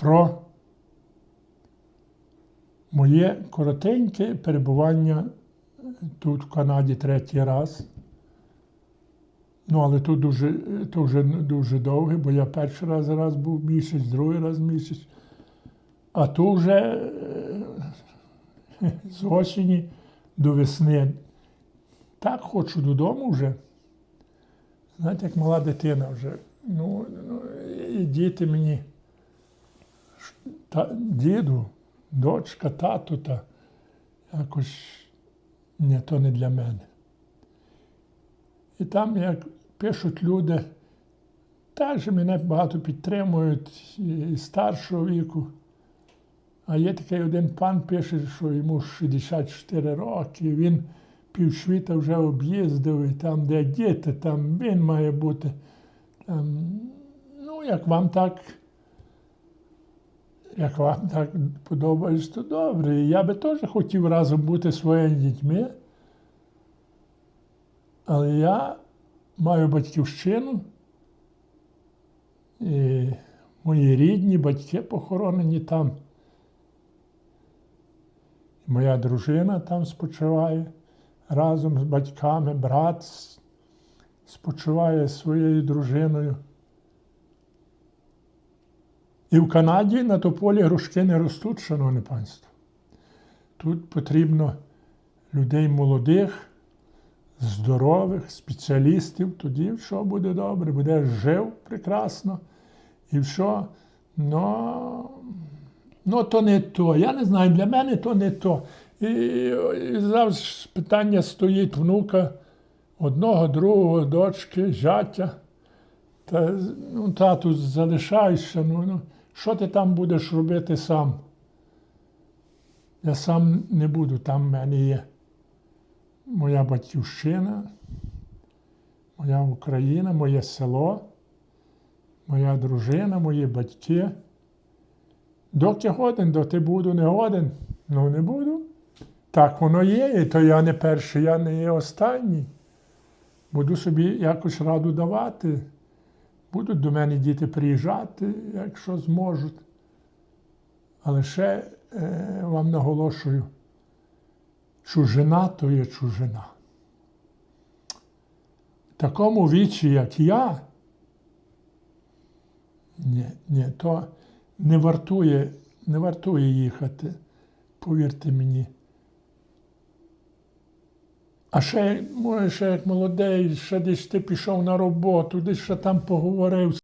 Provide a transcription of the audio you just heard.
про моє коротеньке перебування тут, в Канаді, третій раз. Ну, але тут дуже, то вже дуже довге, бо я перший раз раз був місяць, другий раз місяць. А то вже е, з осені до весни. Так хочу додому вже. Знаєте, як мала дитина вже. Ну, ну і діти мені, та, діду, дочка, тато, та якось ні, то не для мене. І там, як пишуть люди, теж мене багато підтримують і старшого віку. А є такий один пан пише, що йому 64 роки, він півсвіта вже об'їздив, і там, де діти, там він має бути. Там, ну, як вам так, як вам так подобається, то добре. Я би теж хотів разом бути своїми дітьми. Але я маю батьківщину, і мої рідні батьки похоронені там. Моя дружина там спочиває разом з батьками, брат спочиває зі своєю дружиною. І в Канаді на тополі грушки не ростуть, шановне панство. Тут потрібно людей молодих, здорових, спеціалістів, тоді все буде добре, буде жив прекрасно. І все. Ну, ну то не то. Я не знаю, для мене то не то. І, і завжди питання стоїть внука, одного, другого, дочки, зятя. Та, ну, тату, залишайся, ну, ну, що ти там будеш робити сам? Я сам не буду, там в мене є моя батьківщина, моя Україна, моє село, моя дружина, мої батьки. Доки годен, доти буду не годен. Ну не буду. Так воно є, і то я не перший, я не є останній. Буду собі якось раду давати. Будуть до мене діти приїжджати, якщо зможуть. Але ще е, вам наголошую, чужина то є чужина. В такому вічі, як я, ні, ні, то не вартує, не вартує їхати, повірте мені. А ще, може, ще як молодий, ще десь ти пішов на роботу, десь ще там поговорив